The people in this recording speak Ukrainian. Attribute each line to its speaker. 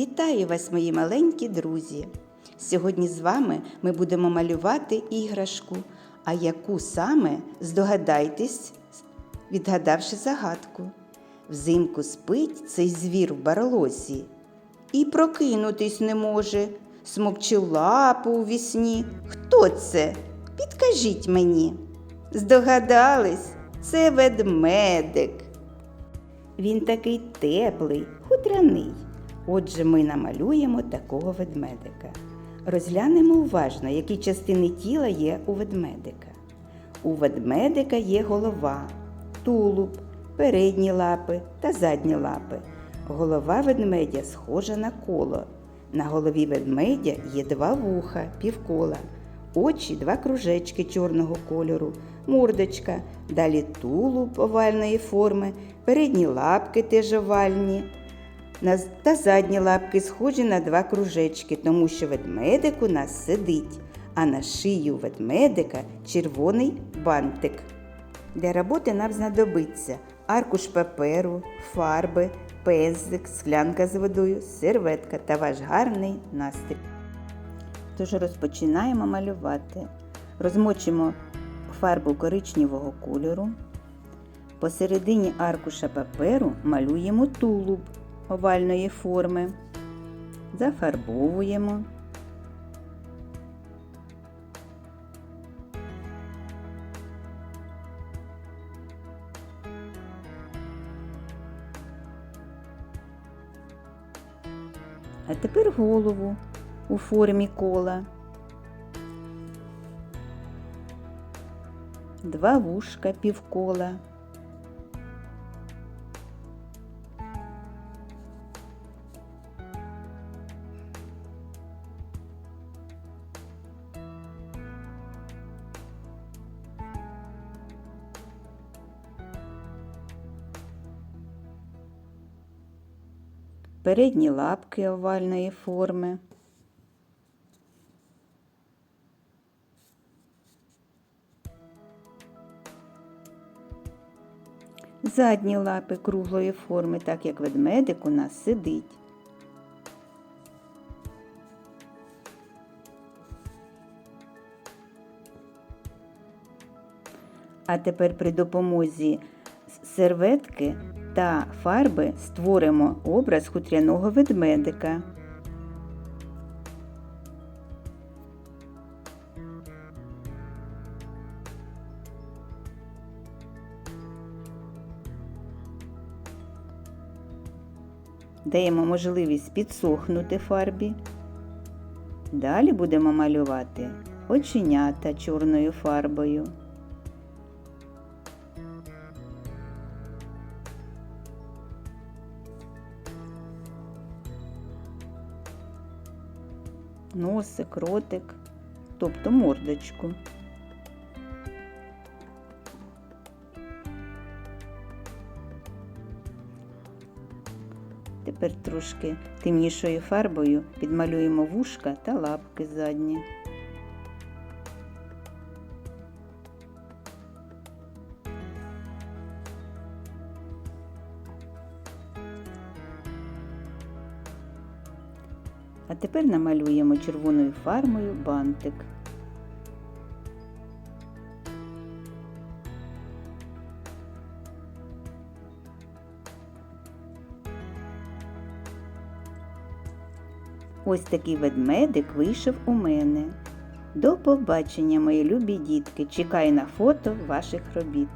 Speaker 1: Вітаю вас, мої маленькі друзі! Сьогодні з вами ми будемо малювати іграшку. А яку саме здогадайтесь, відгадавши загадку. Взимку спить цей звір в барлозі і прокинутись не може, смокче лапу у вісні. Хто це? Підкажіть мені. Здогадались, це ведмедик. Він такий теплий, хутряний. Отже, ми намалюємо такого ведмедика. Розглянемо уважно, які частини тіла є у ведмедика. У ведмедика є голова, тулуб, передні лапи та задні лапи. Голова ведмедя схожа на коло. На голові ведмедя є два вуха, півкола, очі два кружечки чорного кольору, мордочка, далі тулуб овальної форми, передні лапки теж овальні. Та задні лапки схожі на два кружечки, тому що ведмедик у нас сидить, а на шию ведмедика червоний бантик. Для роботи нам знадобиться аркуш паперу, фарби, пензлик, склянка з водою, серветка та ваш гарний настрій. Тож розпочинаємо малювати. Розмочимо фарбу коричневого кольору. Посередині аркуша паперу малюємо тулуб овальної форми. Зафарбовуємо. А тепер голову у формі кола. Два вушка півкола. Передні лапки овальної форми. Задні лапи круглої форми, так як ведмедик у нас сидить. А тепер при допомозі серветки та фарби створимо образ хутряного ведмедика. Даємо можливість підсохнути фарбі. Далі будемо малювати оченята чорною фарбою. Носик, ротик, тобто мордочку. Тепер трошки темнішою фарбою підмалюємо вушка та лапки задні. А тепер намалюємо червоною фармою бантик. Ось такий ведмедик вийшов у мене. До побачення, мої любі дітки! Чекаю на фото ваших робіт.